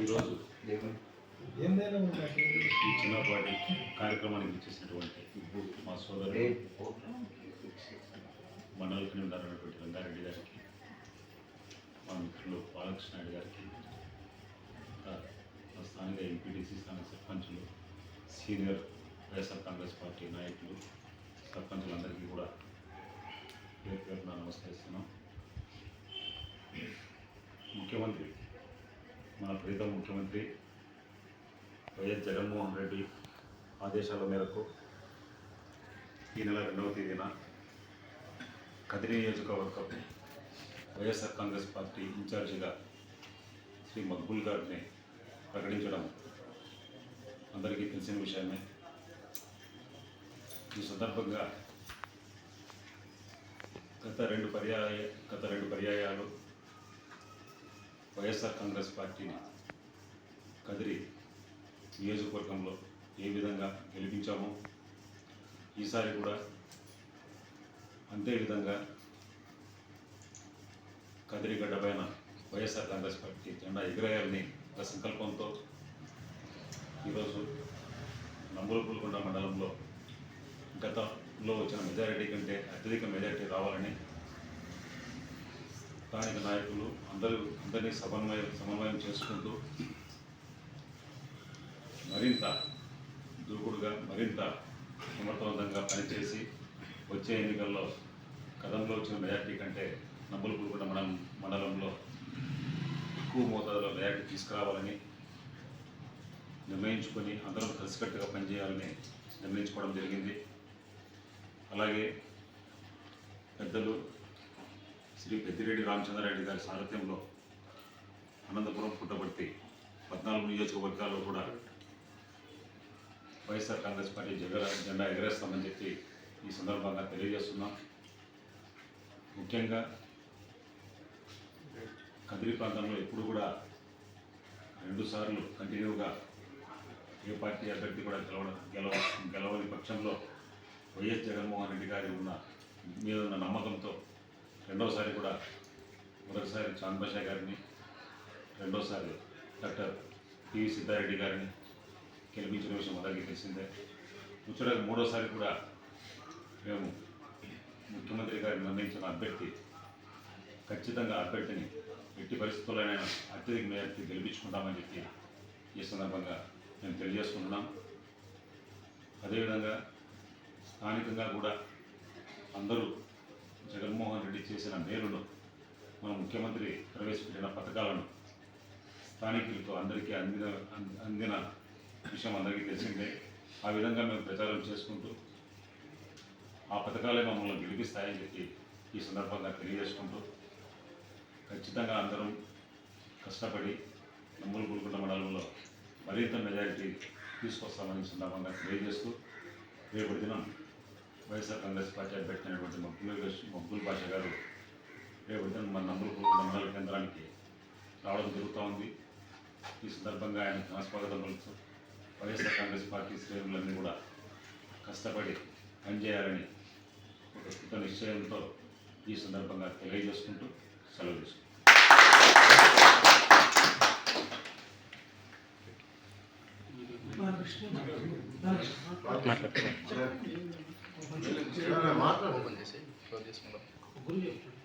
ఈరోజు ఈ చిన్నపాటి కార్యక్రమానికి ఇచ్చేసినటువంటి మా సోదరుడు మండల అయినటువంటి రంగారెడ్డి గారికి మా మిత్రులు బాలకృష్ణ రెడ్డి గారికి మా స్థానిక ఎంపీటీసీ స్థానిక సర్పంచులు సీనియర్ వైఎస్ఆర్ కాంగ్రెస్ పార్టీ నాయకులు సర్పంచులందరికీ కూడా పేరు పేరున నమస్కరిస్తున్నాం. ముఖ్యమంత్రి మన ప్రీతం ముఖ్యమంత్రి వైఎస్ జగన్మోహన్ రెడ్డి ఆదేశాల మేరకు ఈ నెల రెండవ తేదీన కదిరి నియోజకవర్గం వైఎస్ఆర్ కాంగ్రెస్ పార్టీ ఇన్ఛార్జిగా శ్రీ మక్బుల్ గారిని ప్రకటించడం అందరికీ తెలిసిన విషయమే. ఈ సందర్భంగా గత రెండు పర్యాయ గత రెండు పర్యాయాలు వైఎస్ఆర్ కాంగ్రెస్ పార్టీని కదిరి నియోజకవర్గంలో ఏ విధంగా గెలిపించామో ఈసారి కూడా అంతే విధంగా కదిరి గడ్డ పైన వైఎస్ఆర్ కాంగ్రెస్ పార్టీ జెండా ఎగిరేయాలని ఒక సంకల్పంతో ఈరోజు నంబులపుల్కొండ మండలంలో గతంలో వచ్చిన మెజారిటీ కంటే అత్యధిక మెజారిటీ రావాలని స్థానిక నాయకులు అందరూ అందరినీ సమన్వయం సమన్వయం చేసుకుంటూ మరింత దూకుడుగా మరింత సమర్థవంతంగా పనిచేసి వచ్చే ఎన్నికల్లో గతంలో వచ్చిన మెజార్టీ కంటే నంబులపూడిగూడ మండలం మండలంలో ఎక్కువ మోతాదులో మెజార్టీ తీసుకురావాలని నిర్ణయించుకొని అందరం కలిసికట్టుగా పనిచేయాలని నిర్ణయించుకోవడం జరిగింది. అలాగే పెద్దలు శ్రీ పెద్దిరెడ్డి రామచంద్రారెడ్డి గారి సారథ్యంలో అనంతపురం పుట్టపర్తి పద్నాలుగు నియోజకవర్గాల్లో కూడా వైఎస్ఆర్ కాంగ్రెస్ పార్టీ జగ జెండా ఎగరేస్తామని చెప్పి ఈ సందర్భంగా తెలియజేస్తున్నాం. ముఖ్యంగా కదిరి ప్రాంతంలో ఎప్పుడు కూడా రెండుసార్లు కంటిన్యూగా ఏ పార్టీ అభ్యర్థి కూడా గెలవడం గెలవ గెలవని పక్షంలో వైఎస్ జగన్మోహన్ రెడ్డి గారి ఉన్న మీద ఉన్న నమ్మకంతో రెండోసారి కూడా మొదటిసారి చాంద్ గారిని రెండోసారి డాక్టర్ పివి సిద్ధారెడ్డి గారిని గెలిపించిన విషయం అందరికీ తెలిసిందే. ముచ్చటగా మూడోసారి కూడా మేము ముఖ్యమంత్రి గారు నిర్ణయించిన అభ్యర్థి ఖచ్చితంగా అభ్యర్థిని ఎట్టి పరిస్థితుల్లోనైనా అత్యధిక మేరకు గెలిపించుకుంటామని చెప్పి ఈ సందర్భంగా మేము తెలియజేసుకుంటున్నాం. అదేవిధంగా స్థానికంగా కూడా అందరూ జగన్మోహన్ రెడ్డి చేసిన మేలును మన ముఖ్యమంత్రి ప్రవేశపెట్టిన పథకాలను స్థానికులతో అందరికీ అందిన అందిన విషయం అందరికీ తెలిసిందే. ఆ విధంగా మేము ప్రచారం చేసుకుంటూ ఆ పథకాలే మమ్మల్ని గెలిపిస్తాయని చెప్పి ఈ సందర్భంగా తెలియజేసుకుంటూ ఖచ్చితంగా అందరం కష్టపడి నమ్ములు గురుకుల మండలంలో మరింత మెజారిటీ తీసుకొస్తామని సందర్భంగా తెలియజేస్తూ రేపటి దినం వైఎస్ఆర్ కాంగ్రెస్ పార్టీ అభ్యర్థి అయినటువంటి మబ్బుల్ మబ్బుల్ భాష గారు రేపు దినం మన నంబులపూర్ మండల కేంద్రానికి రావడం జరుగుతూ ఉంది. ఈ సందర్భంగా ఆయన ఘనస్వాగతం పలుకుతూ వైఎస్ఆర్ కాంగ్రెస్ పార్టీ శ్రేణులన్నీ కూడా కష్టపడి పనిచేయాలని ఒక కృత నిశ్చయంతో ఈ సందర్భంగా తెలియజేసుకుంటూ సెలవు తీసుకుంటాం మాట్లాడు ఓపెన్ చేసి క్లోజ్ చేసుకుందాం గురి చెప్పు